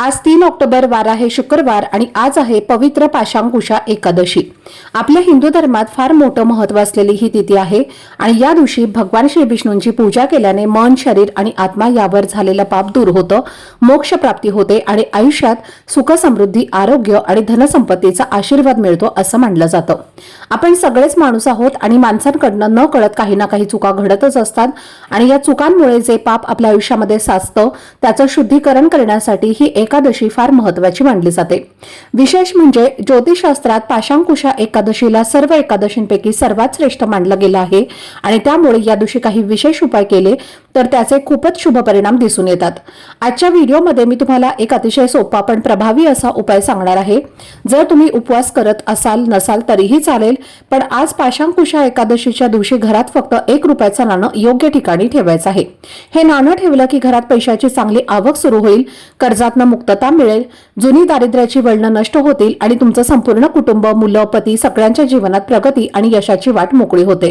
आज तीन ऑक्टोबर वार आहे शुक्रवार आणि आज आहे पवित्र पाशांकुशा एकादशी. आपल्या हिंदू धर्मात फार मोठं महत्त्व असलेली ही तिथी आहे आणि या दिवशी भगवान श्री विष्णूंची पूजा केल्याने मन शरीर आणि आत्मा यावर झालेलं पाप दूर होतं मोक्ष प्राप्ती होते आणि आयुष्यात सुख समृद्धी आरोग्य आणि धनसंपत्तीचा आशीर्वाद मिळतो असं मानलं जातं. आपण सगळेच माणूस आहोत आणि माणसांकडनं न कळत काही ना काही चुका घडतच असतात आणि या चुकांमुळे जे पाप आपल्या आयुष्यामध्ये साचतं त्याचं शुद्धीकरण करण्यासाठी ही एक एकादशी फार महत्वाची मानली जाते. विशेष म्हणजे ज्योतिषशास्त्रात पाशांकुशा एकादशीला सर्व एकादशींपैकी सर्वात श्रेष्ठ मानलं गेलं आहे आणि त्यामुळे या दिवशी काही विशेष उपाय केले तर त्याचे खूपच शुभ परिणाम दिसून येतात. आजच्या व्हिडिओमध्ये मी तुम्हाला एक अतिशय सोपा पण प्रभावी असा उपाय सांगणार आहे. जर तुम्ही उपवास करत असाल नसाल तरीही चालेल पण आज पाशांकुशा एकादशीच्या दिवशी घरात फक्त एक रुपयाचं नाणं योग्य ठिकाणी ठेवायचं आहे. हे नाणं ठेवलं की घरात पैशाची चांगली आवक सुरू होईल कर्जातनं मुक्तता मिळेल जुनी दारिद्र्याची वळणं नष्ट होतील आणि तुमचं संपूर्ण कुटुंब मुलं पती सगळ्यांच्या जीवनात प्रगती आणि यशाची वाट मोकळी होते.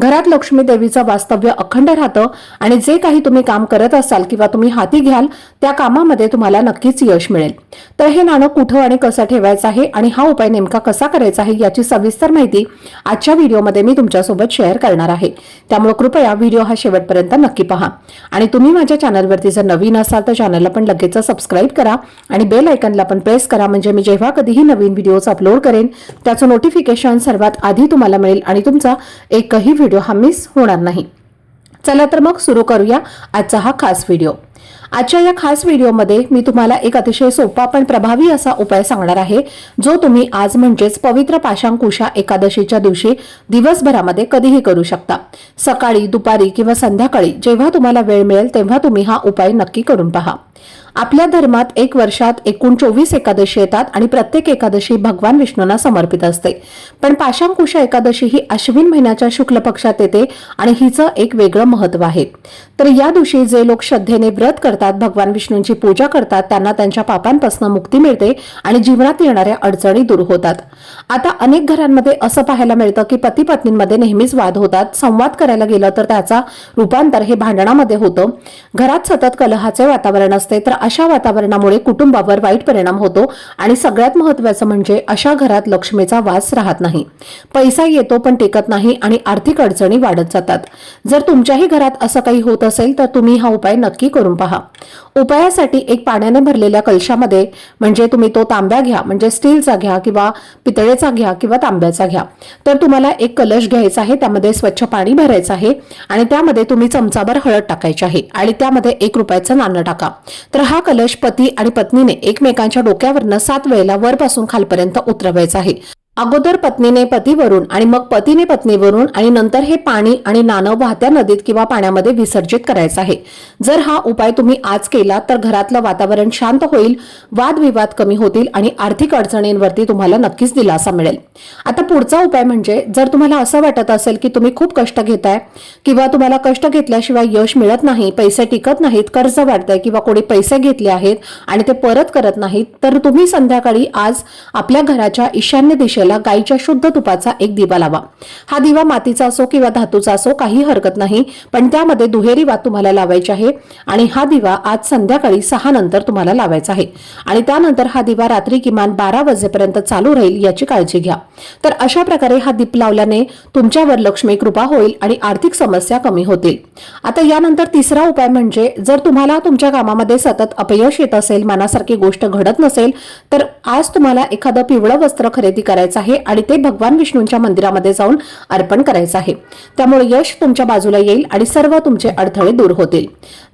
घरात लक्ष्मी देवीचं वास्तव्य अखंड राहतं आणि जे काही तुम्ही काम करत असाल किंवा तुम्ही हाती घ्याल त्या कामामध्ये तुम्हाला नक्कीच यश मिळेल. तर हे नाणं कुठं आणि कसं ठेवायचं आहे आणि हा उपाय नेमका कसा करायचा आहे याची सविस्तर माहिती आजच्या व्हिडिओमध्ये मी तुमच्यासोबत शेअर करणार आहे. त्यामुळे कृपया व्हिडिओ हा शेवटपर्यंत नक्की पहा. आणि तुम्ही माझ्या चॅनलवरती जर नवीन असाल तर चॅनलला पण लगेच सबस्क्राईब करा आणि बेल आयकनला पण प्रेस करा. म्हणजे मी जेव्हा कधीही नवीन व्हिडिओज अपलोड करेन त्याचं नोटिफिकेशन सर्वात आधी तुम्हाला मिळेल आणि तुमचा एकही व्हिडिओ हा मिस होणार नाही. चला तर मग सुरू करूया आजचा हा खास व्हिडिओ आजच्या या खास व्हिडिओमध्ये मी तुम्हाला एक अतिशय सोपा पण प्रभावी असा उपाय सांगणार आहे जो तुम्ही आज म्हणजेच पवित्र पाशांकुशा एकादशीच्या दिवशी दिवसभरामध्ये कधीही करू शकता. सकाळी दुपारी किंवा संध्याकाळी जेव्हा तुम्हाला वेळ मिळेल तेव्हा तुम्ही हा उपाय नक्की करून पहा. आपल्या धर्मात एक वर्षात एकूण चोवीस एकादशी येतात आणि प्रत्येक एकादशी भगवान विष्णूंना समर्पित असते. पण पाशांकुशा एकादशी ही अश्विन महिन्याच्या शुक्ल पक्षात येते आणि हिचं एक वेगळं महत्त्व आहे. तर या दिवशी जे लोक श्रद्धेने व्रत करतात भगवान विष्णूंची पूजा करतात त्यांना त्यांच्या पापांपासून मुक्ती मिळते आणि जीवनात येणाऱ्या अडचणी दूर होतात. आता अनेक घरांमध्ये असं पाहायला मिळतं की पती पत्नींमध्ये नेहमीच वाद होतात. संवाद करायला गेलं तर त्याचा रूपांतर हे भांडणामध्ये होतं. घरात सतत कलहाचे वातावरण असते तर अशा वातावरणामुळे कुटुंबावर वाईट परिणाम होतो आणि सगळ्यात महत्वाचं म्हणजे अशा घरात लक्ष्मीचा वास राहत नाही. पैसा येतो पण टेकत नाही आणि आर्थिक अडचणी वाढत जातात. जर तुमच्याही घरात असं काही होत असेल तर तुम्ही हा उपाय नक्की करून पहा. उपायासाठी एक पाण्याने भरलेल्या कलशामध्ये म्हणजे तुम्ही तो तांब्या घ्या म्हणजे स्टीलचा घ्या किंवा पितळेचा घ्या किंवा तांब्याचा घ्या. तर तुम्हाला एक कलश घ्यायचा आहे त्यामध्ये स्वच्छ पाणी भरायचं आहे आणि त्यामध्ये तुम्ही चमचाभर हळद टाकायची आहे आणि त्यामध्ये एक रुपयाचं नाणं टाका. तर हा हा कलश पती आणि पत्नीने एकमेकांच्या डोक्यावरनं सात वेळेला वरपासून खालपर्यंत उतरवायचा आहे. अगोदर पत्नीने पतीवरून आणि मग पतीने पत्नीवरून आणि नंतर हे पाणी आणि नाणं वाहत्या नदीत किंवा पाण्यामध्ये विसर्जित करायचं आहे. जर हा उपाय तुम्ही आज केला तर घरातलं वातावरण शांत होईल वादविवाद कमी होतील आणि आर्थिक अडचणींवरती तुम्हाला नक्कीच दिलासा मिळेल. आता पुढचा उपाय म्हणजे जर तुम्हाला असं वाटत असेल की तुम्ही खूप कष्ट घेताय किंवा तुम्हाला कष्ट घेतल्याशिवाय यश मिळत नाही पैसे टिकत नाहीत कर्ज वाढतंय किंवा कोणी पैसे घेतले आहेत आणि ते परत करत नाहीत तर तुम्ही संध्याकाळी आज आपल्या घराच्या ईशान्य दिशेला गायीच्या शुद्ध तुपाचा एक दिवा लावा. हा दिवा मातीचा असो किंवा धातूचा असो काही हरकत नाही पण त्यामध्ये दुहेरी वात तुम्हाला लावायची आहे आणि हा दिवा आज संध्याकाळी सहा नंतर तुम्हाला लावायचा आहे. आणि त्यानंतर हा दिवा रात्री किमान बारा वाजेपर्यंत चालू राहील याची काळजी घ्या. तर अशा प्रकारे हा दीप लावल्याने तुमच्यावर लक्ष्मी कृपा होईल आणि आर्थिक समस्या कमी होतील. आता यानंतर तिसरा उपाय म्हणजे जर तुम्हाला तुमच्या कामामध्ये सतत अपयश येत असेल मनासारखी गोष्ट घडत नसेल तर आज तुम्हाला एखादं पिवळं वस्त्र खरेदी करायचं आहे आणि ते भगवान विष्णूंच्या मंदिरामध्ये जाऊन अर्पण करायचं आहे. त्यामुळे यश तुमच्या बाजूला येईल आणि सर्व तुमचे अडथळे दूर होतील.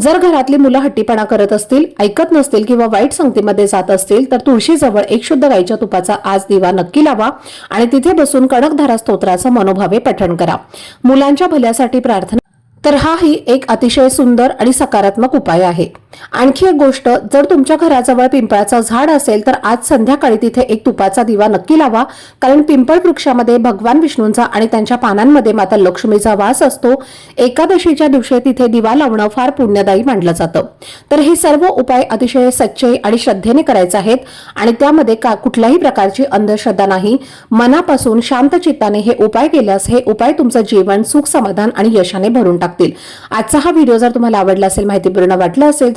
जर घरातली मुलं हट्टीपणा करत असतील ऐकत नसतील किंवा वाईट संगतीमध्ये जात असतील तर तुळशीजवळ एक शुद्ध गाईच्या तुपाचा आज दिवा नक्की लावा आणि तिथे बसून कडकधारा स्तोत्राचं मनोभावे पठण करा. मुलांच्या भल्यासाठी प्रार्थना तर हाही एक अतिशय सुंदर आणि सकारात्मक उपाय आहे. आणखी एक गोष्ट जर तुमच्या घराजवळ पिंपळाचं झाड असेल तर आज संध्याकाळी तिथे एक तुपाचा दिवा नक्की लावा. कारण पिंपळ वृक्षामध्ये भगवान विष्णूंचा आणि त्यांच्या पानांमध्ये माता लक्ष्मीचा वास असतो. एकादशीच्या दिवशी तिथे दिवा लावणं फार पुण्यदायी मानलं जातं. तर हे सर्व उपाय अतिशय सच्चे आणि श्रद्धेने करायचे आहेत. आणि त्यामध्ये का कुठल्याही प्रकारची अंधश्रद्धा नाही. मनापासून शांत चित्ताने हे उपाय केल्यास हे उपाय तुमचं जीवन सुख समाधान आणि यशाने भरून टाकतील. आजचा हा व्हिडिओ जर तुम्हाला आवडला असेल माहितीपूर्ण वाटला असेल